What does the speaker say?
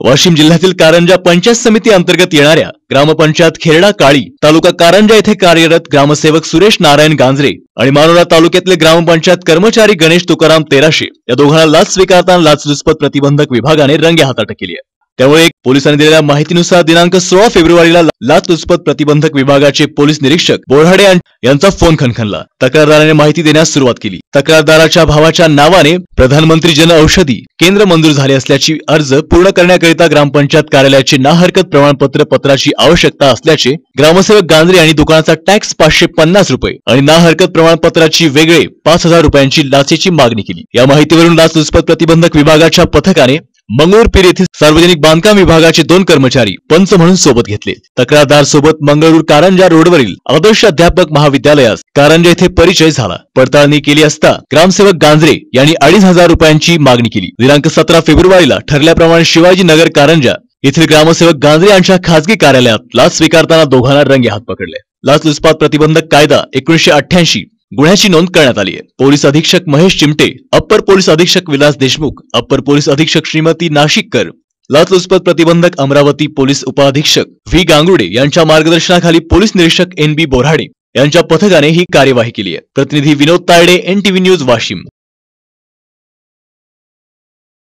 वाशिम जिल्ह्यातील कारंजा पंचायत समिती अंतर्गत येणाऱ्या ग्रामपंचायत खेरडा काळी तालुका कारंजा येथे कार्यरत ग्रामसेवक सुरेश नारायण गांजरे आणि मानोरा तालुक्यातले ग्रामपंचायत कर्मचारी गणेश तुकाराम तेराशे या दोघांना लाच स्वीकारताना लाचलुचपत प्रतिबंधक विभागाने रंगे हातात अटक केली आहे. त्यामुळे पोलिसांनी दिलेल्या माहितीनुसार दिनांक सोळा फेब्रुवारीला लाचलुचपत प्रतिबंधक विभागाचे पोलीस निरीक्षक बोरहाडे यांचा फोन खणखणला. तक्रारदाराने माहिती देण्यास सुरुवात केली. तक्रारदाराच्या भावाच्या नावाने प्रधानमंत्री जन औषधी केंद्र मंजूर झाले असल्याची अर्ज पूर्ण करण्याकरिता ग्रामपंचायत कार्यालयाचे ना हरकत प्रमाणपत्र पत्राची आवश्यकता असल्याचे ग्रामसेवक गांजरे आणि दुकानाचा टॅक्स पाचशे पन्नास रुपये आणि ना हरकत प्रमाणपत्राची वेगळे पाच हजार रुपयांची लाचेची मागणी केली. या माहितीवरून लाचलुचपत प्रतिबंधक विभागाच्या पथकाने मंगळूरपीर येथील सार्वजनिक बांधकाम विभागाचे दोन कर्मचारी पंच म्हणून सोबत घेतले. तक्रारदार सोबत मंगळूर कारंजा रोडवरील आदर्श अध्यापक महाविद्यालयास कारंजा येथे परिचय झाला. पडताळणी केली असता ग्रामसेवक गांजरे यांनी अडीच हजार रुपयांची मागणी केली. दिनांक सतरा फेब्रुवारीला ठरल्याप्रमाणे शिवाजी नगर कारंजा येथील ग्रामसेवक गांजरे यांच्या खासगी कार्यालयात लाच स्वीकारताना दोघांना रंगे हात पकडले लाचलुचपत प्रतिबंधक कायदा एकोणीशे अठ्ठ्याऐंशी गुन्ह्याची नोंद करण्यात आली आहे. पोलीस अधीक्षक महेश चिमटे अप्पर पोलीस अधीक्षक विलास देशमुख अप्पर पोलीस अधीक्षक श्रीमती नाशिककर लाचलुचपत प्रतिबंधक अमरावती पोलीस उपअधीक्षक व्ही गांगुडे यांच्या मार्गदर्शनाखाली पोलीस निरीक्षक एन बी बोराडे यांच्या पथकाने ही कार्यवाही केली आहे. प्रतिनिधी Vinod Tayde N TV news Washim.